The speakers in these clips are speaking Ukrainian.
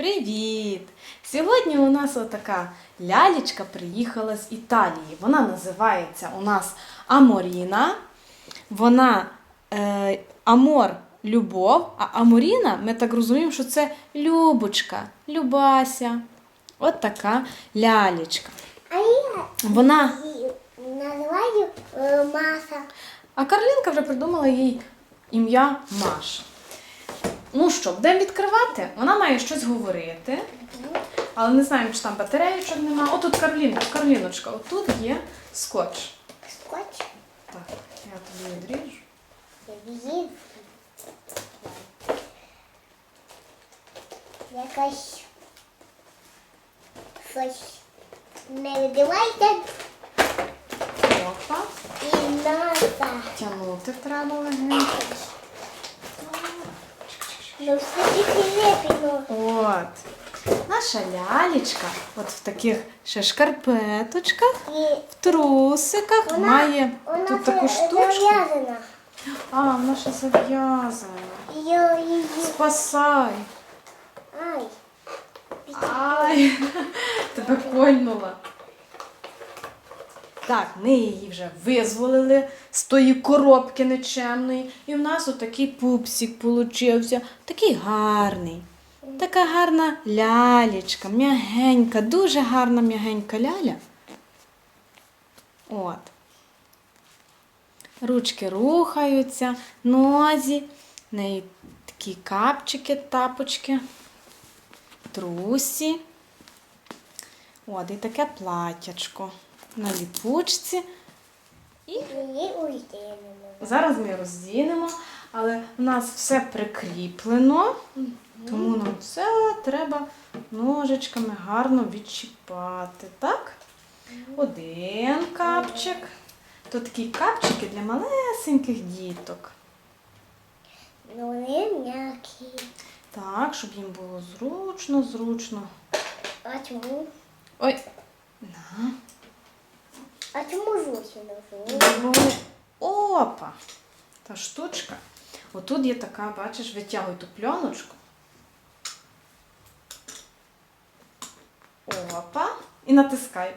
Привіт! Сьогодні у нас отака лялечка приїхала з Італії. Вона називається у нас Аморіна. Вона е, Амор любов, а Аморіна, ми так розуміємо, що це Любочка, Любася. От така лялечка. А я Вона, називаю е, Маса. а Карлінка вже придумала їй ім'я Маша. Ну що, будемо відкривати? Вона має щось говорити. Але не знаємо, чи там батареїчок нема. Отут Карлінка, Карліночка, отут є скотч. Скотч. Так, я тобі відріжу. Її. Якась щось не видавайте Опа. і наса. Тягнути треба легенько. Ну все тільки лепіно. От. Наша лялечка, от в таких ще шкарпеточках, І в трусиках, вона, має вона тут таку це штучку. зав'язана. А, вона ще зав'язана. Я її. Спасай. Ай. Ай, тебе кольнула. Так, ми її вже визволили з тої коробки нечемної. І в нас отакий пупсик получився. Такий гарний. Така гарна лялечка, м'ягенька, дуже гарна м'ягенька ляля. От. Ручки рухаються, нозі, в неї такі капчики, тапочки трусі. От, і таке платячко на ліпучці. І зараз ми роздінемо, але в нас все прикріплено, тому нам все треба ножичками гарно відчіпати. Так? Один капчик. То такі капчики для малесеньких діток. Ну, вони м'які. Так, щоб їм було зручно, зручно. А чому? Ой. На. А чому жучі не Ну, Опа! Та штучка. Отут є така, бачиш, витягуй ту пленочку. Опа. І натискай.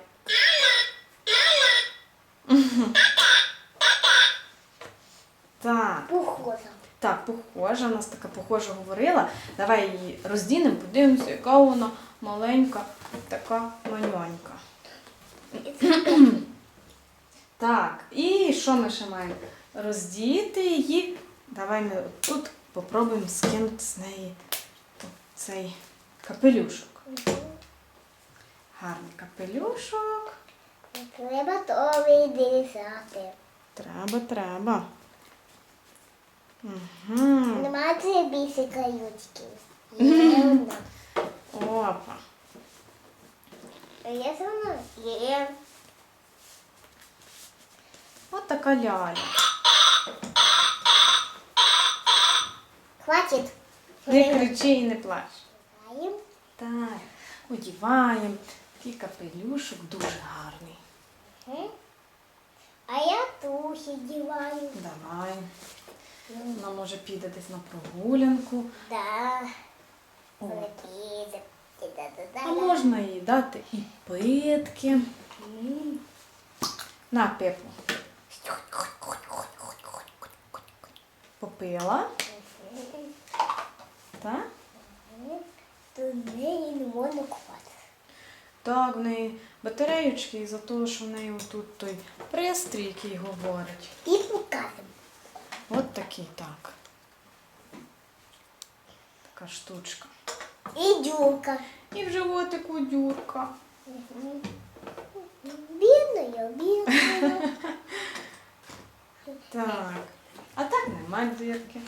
Так, Похожа. так, похожа, у нас така похожа говорила. Давай її роздінемо, подивимося, яка вона маленька, така маньонька. Так, і що ми ще маємо? Роздіти її. Давай ми тут попробуємо скинути з неї цей капелюшок. Гарний капелюшок. Треба то відрізати. Треба, треба. Угу. Нема це більше каютки. Опа. Є вона? Є. От така ляля. Хватить. Не кричи і не плач. Знаємо. Так, одіваємо. Такий капелюшок дуже гарний. А я туші діваю. Давай. Вона може піде десь на прогулянку. Да. А можна їй дати і питки. На пепу. Попила. Так? Тут в неї не можна купати. Так, в неї батареючки із-за того, що в неї тут той пристрій, який говорить. І покажемо. От такий так. Така штучка. І дюрка. І в животику дюрка. Бідною, бідною. Так. А так нема дирки.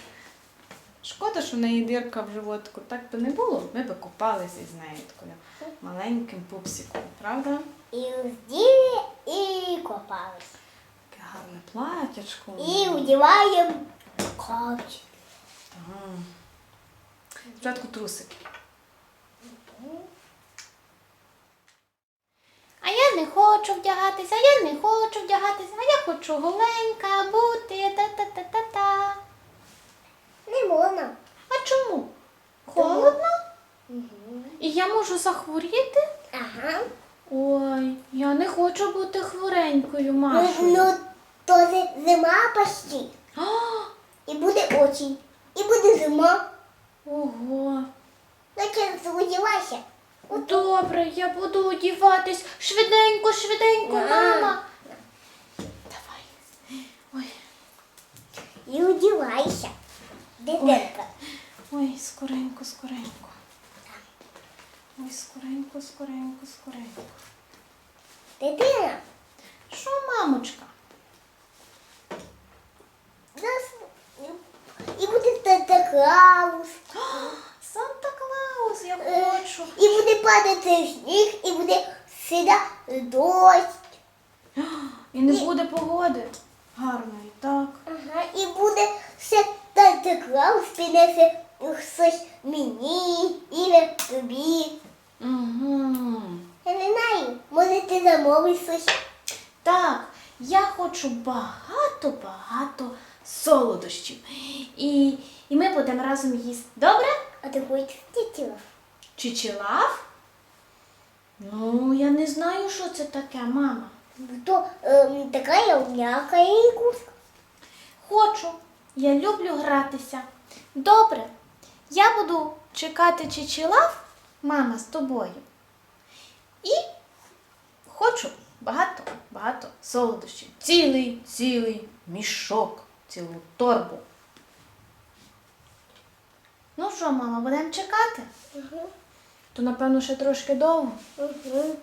Шкода, що в неї дирка в животку. Так би не було, ми би купалися із нею такою маленьким пупсиком, правда? І вділи, і копались. Таке гарне платячко. І вдіваємо ковчик. Так. Спочатку трусики. А я не хочу вдягатися, я не хочу вдягатися, а я хочу голенька бути. Та-та-та-та-та. Не можна. А чому? Холодно? Угу. І я можу захворіти? Ага. Ой, я не хочу бути хворенькою, Ну, ну, то зи- зима почти. А, І буде осінь. І буде зима. Ого. Значить, сподівайся. Добре, я буду одіватись швиденько, швиденько, мама. Давай. Ой, І одівайся. Дитинка. ой, скоренько, скоренько. Ой, скоренько, скоренько, скоренько. Дитина. Що, мамочка? Нас... І буде Клаус, я хочу. І буде падати сніг, і буде сідати дощ. І не буде погоди. Гарної, так. Ага, і буде все Санта Клаус принесе щось мені і тобі. Угу. Я не знаю, може ти замовиш щось. Так, я хочу багато-багато солодощів. І, і ми будемо разом їсти. Добре? А ти хочеш тітіла? Чичилав? Ну, я не знаю, що це таке, мама. То ем, така м'яка ікуска. Хочу. Я люблю гратися. Добре. Я буду чекати чичилав, мама, з тобою. І хочу багато, багато солодощів. Цілий, цілий мішок, цілу торбу. Ну що, мама, будемо чекати? Угу. То, напевно, ще трошки довго. Угу.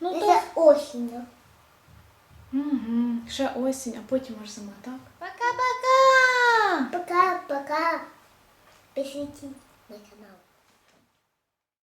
Ну, то... Це осінь. Угу. Ще осінь, а потім аж зима, так? Пока-пока! Пока-пока. Пишіть на канал.